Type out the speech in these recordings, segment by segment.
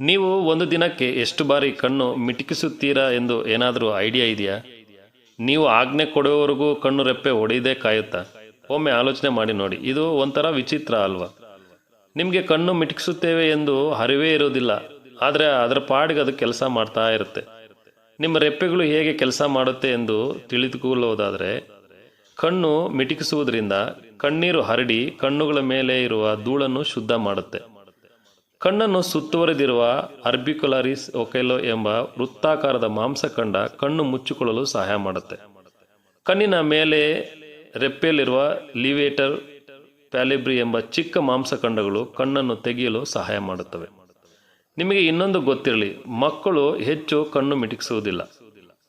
ನೀವು ಒಂದು ದಿನಕ್ಕೆ ಎಷ್ಟು ಬಾರಿ ಕಣ್ಣು ಮಿಟುಕಿಸುತ್ತೀರಾ ಎಂದು ಏನಾದರೂ ಐಡಿಯಾ ಇದೆಯಾ? ನೀವು ಆಜ್ಞೆ ಕೊಡುವವರೆಗೂ ಕಣ್ಣು ರೆಪ್ಪೆ ಹೊಡೆಯದೇ ಕಾಯುತ್ತಾ? ಒಮ್ಮೆ ಆಲೋಚನೆ ಮಾಡಿ ನೋಡಿ, ಇದು ಒಂಥರ ವಿಚಿತ್ರ ಅಲ್ವಾ? ನಿಮಗೆ ಕಣ್ಣು ಮಿಟುಕಿಸುತ್ತೇವೆ ಎಂದು ಅರಿವೇ ಇರೋದಿಲ್ಲ ಆದರೆ ಅದರ ಪಾಡಿಗೆ ಅದು ಕೆಲಸ ಮಾಡ್ತಾ ಇರುತ್ತೆ. ನಿಮ್ಮ ರೆಪ್ಪೆಗಳು ಹೇಗೆ ಕೆಲಸ ಮಾಡುತ್ತೆ ಎಂದು ತಿಳಿದುಕೊಳ್ಳುವುದಾದರೆ, ಕಣ್ಣು ಮಿಟುಕಿಸುವುದರಿಂದ ಕಣ್ಣೀರು ಹರಡಿ ಕಣ್ಣುಗಳ ಮೇಲೆ ಇರುವ ಧೂಳನ್ನು ಶುದ್ಧ ಮಾಡುತ್ತೆ. ಕಣ್ಣನ್ನು ಸುತ್ತುವರೆದಿರುವ ಅರ್ಬಿಕ್ಯುಲಾರಿಸ್ ಒಕೆಲೋ ಎಂಬ ವೃತ್ತಾಕಾರದ ಮಾಂಸಖಂಡ ಕಣ್ಣು ಮುಚ್ಚಿಕೊಳ್ಳಲು ಸಹಾಯ ಮಾಡುತ್ತೆ. ಕಣ್ಣಿನ ಮೇಲೆ ರೆಪ್ಪೆಯಲ್ಲಿರುವ ಲಿವೇಟರ್ ಪ್ಯಾಲಿಬ್ರಿ ಎಂಬ ಚಿಕ್ಕ ಮಾಂಸಖಂಡಗಳು ಕಣ್ಣನ್ನು ತೆಗೆಯಲು ಸಹಾಯ ಮಾಡುತ್ತವೆ. ನಿಮಗೆ ಇನ್ನೊಂದು ಗೊತ್ತಿರಲಿ, ಮಕ್ಕಳು ಹೆಚ್ಚು ಕಣ್ಣು ಮಿಟುಕಿಸುವುದಿಲ್ಲ.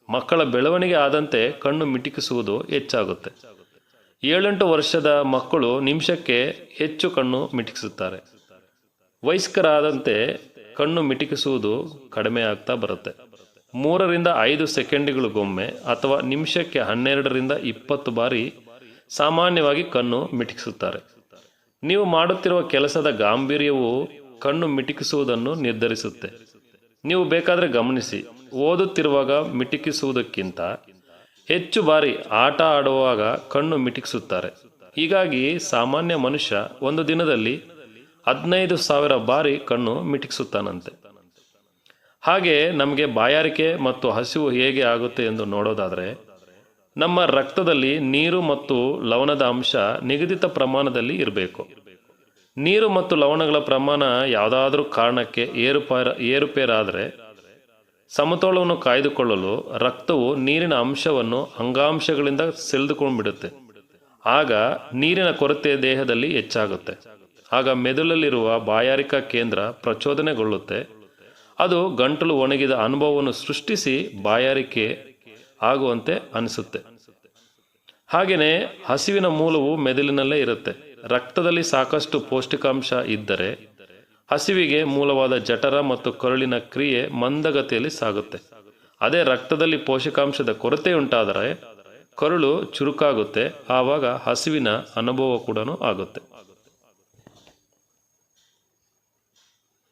ಮಕ್ಕಳ ಬೆಳವಣಿಗೆ ಆದಂತೆ ಕಣ್ಣು ಮಿಟುಕಿಸುವುದು ಹೆಚ್ಚಾಗುತ್ತೆ. ಏಳೆಂಟು ವರ್ಷದ ಮಕ್ಕಳು ನಿಮಿಷಕ್ಕೆ ಹೆಚ್ಚು ಕಣ್ಣು ಮಿಟುಕಿಸುತ್ತಾರೆ. ವಯಸ್ಕರಾದಂತೆ ಕಣ್ಣು ಮಿಟಿಕಿಸುವುದು ಕಡಿಮೆ ಆಗ್ತಾ ಬರುತ್ತೆ. ಮೂರರಿಂದ ಐದು ಸೆಕೆಂಡ್ಗಳಿಗೊಮ್ಮೆ ಅಥವಾ ನಿಮಿಷಕ್ಕೆ ಹನ್ನೆರಡರಿಂದ ಇಪ್ಪತ್ತು ಬಾರಿ ಸಾಮಾನ್ಯವಾಗಿ ಕಣ್ಣು ಮಿಟಿಕಿಸುತ್ತಾರೆ. ನೀವು ಮಾಡುತ್ತಿರುವ ಕೆಲಸದ ಗಾಂಭೀರ್ಯವು ಕಣ್ಣು ಮಿಟಿಕಿಸುವುದನ್ನು ನಿರ್ಧರಿಸುತ್ತೆ. ನೀವು ಬೇಕಾದರೆ ಗಮನಿಸಿ, ಓದುತ್ತಿರುವಾಗ ಮಿಟಿಕಿಸುವುದಕ್ಕಿಂತ ಹೆಚ್ಚು ಬಾರಿ ಆಟ ಆಡುವಾಗ ಕಣ್ಣು ಮಿಟಿಕಿಸುತ್ತಾರೆ. ಹೀಗಾಗಿ ಸಾಮಾನ್ಯ ಮನುಷ್ಯ ಒಂದು ದಿನದಲ್ಲಿ ಹದಿನೈದು ಸಾವಿರ ಬಾರಿ ಕಣ್ಣು ಮಿಟಿಕ್ಸುತ್ತಾನಂತೆ. ಹಾಗೆ ನಮಗೆ ಬಾಯಾರಿಕೆ ಮತ್ತು ಹಸಿವು ಹೇಗೆ ಆಗುತ್ತೆ ಎಂದು ನೋಡೋದಾದರೆ, ನಮ್ಮ ರಕ್ತದಲ್ಲಿ ನೀರು ಮತ್ತು ಲವಣದ ಅಂಶ ನಿಗದಿತ ಪ್ರಮಾಣದಲ್ಲಿ ಇರಬೇಕು. ನೀರು ಮತ್ತು ಲವಣಗಳ ಪ್ರಮಾಣ ಯಾವುದಾದ್ರೂ ಕಾರಣಕ್ಕೆ ಏರುಪಾರ, ಏರುಪೇರಾದರೆ ಸಮತೋಲವನ್ನು ಕಾಯ್ದುಕೊಳ್ಳಲು ರಕ್ತವು ನೀರಿನ ಅಂಶವನ್ನು ಅಂಗಾಂಶಗಳಿಂದ ಸೆಳೆದುಕೊಂಡ್ಬಿಡುತ್ತೆ. ಆಗ ನೀರಿನ ಕೊರತೆ ದೇಹದಲ್ಲಿ ಹೆಚ್ಚಾಗುತ್ತೆ. ಆಗ ಮೆದುಳಲ್ಲಿರುವ ಬಾಯಾರಿಕಾ ಕೇಂದ್ರ ಪ್ರಚೋದನೆಗೊಳ್ಳುತ್ತೆ. ಅದು ಗಂಟಲು ಒಣಗಿದ ಅನುಭವವನ್ನು ಸೃಷ್ಟಿಸಿ ಬಾಯಾರಿಕೆ ಆಗುವಂತೆ ಅನಿಸುತ್ತೆ. ಹಾಗೆಯೇ ಹಸಿವಿನ ಮೂಲವು ಮೆದುಳಿನಲ್ಲೇ ಇರುತ್ತೆ. ರಕ್ತದಲ್ಲಿ ಸಾಕಷ್ಟು ಪೌಷ್ಟಿಕಾಂಶ ಇದ್ದರೆ ಹಸಿವಿಗೆ ಮೂಲವಾದ ಜಠರ ಮತ್ತು ಕರುಳಿನ ಕ್ರಿಯೆ ಮಂದಗತಿಯಲ್ಲಿ ಸಾಗುತ್ತೆ. ಅದೇ ರಕ್ತದಲ್ಲಿ ಪೋಷಕಾಂಶದ ಕೊರತೆ ಉಂಟಾದರೆ ಕರುಳು ಚುರುಕಾಗುತ್ತೆ. ಆವಾಗ ಹಸಿವಿನ ಅನುಭವ ಕೂಡ ಆಗುತ್ತೆ.